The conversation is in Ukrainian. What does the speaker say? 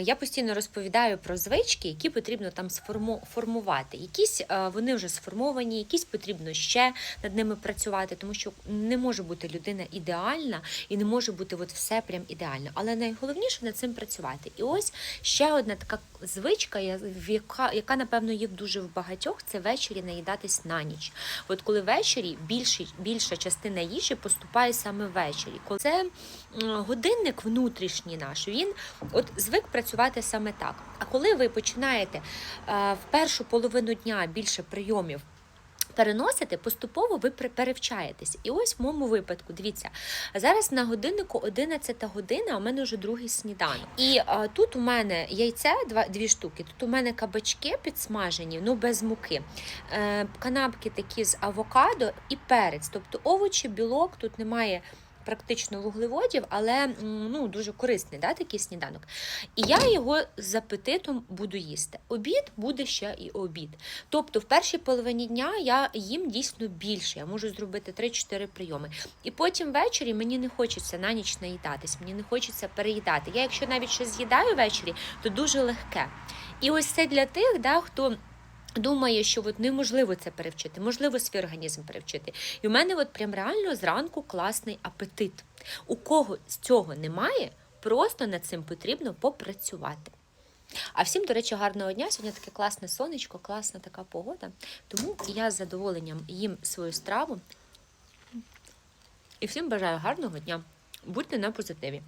я постійно розповідаю про звички, які потрібно там формувати. Якісь е, вони вже сформовані, якісь потрібно ще над ними працювати, тому що не може бути людина ідеальна і не може бути от все прям ідеально. Але найголовніше над цим працювати. І ось ще одна така звичка, яка, яка напевно є дуже в багатьох, це ввечері наїдатись на ніч. От коли ввечері більші, більша частина їжі поступає саме ввечері. Це годинник внутрішній наш, він от звик працювати саме так. А коли ви починаєте е, в першу половину дня більше прийомів. Переносите, поступово ви перевчаєтесь. І ось в моєму випадку, дивіться, зараз на годиннику 11 година, у мене вже другий сніданок. І а, тут у мене яйце, два, дві штуки, тут у мене кабачки підсмажені, ну без муки, е, канапки такі з авокадо і перець. Тобто овочі, білок, тут немає практично вуглеводів, але ну, дуже корисний да, такий сніданок. І я його з апетитом буду їсти. Обід буде ще і обід. Тобто в першій половині дня я їм дійсно більше. Я можу зробити 3-4 прийоми. І потім ввечері мені не хочеться на ніч наїдатись, мені не хочеться переїдати. Я, якщо навіть щось з'їдаю ввечері, то дуже легке. І ось це для тих, да, хто. Думає, що от неможливо це перевчити, можливо свій організм перевчити. І у мене от прям реально зранку класний апетит. У кого з цього немає, просто над цим потрібно попрацювати. А всім, до речі, гарного дня. Сьогодні таке класне сонечко, класна така погода. Тому я з задоволенням їм свою страву. І всім бажаю гарного дня. Будьте на позитиві.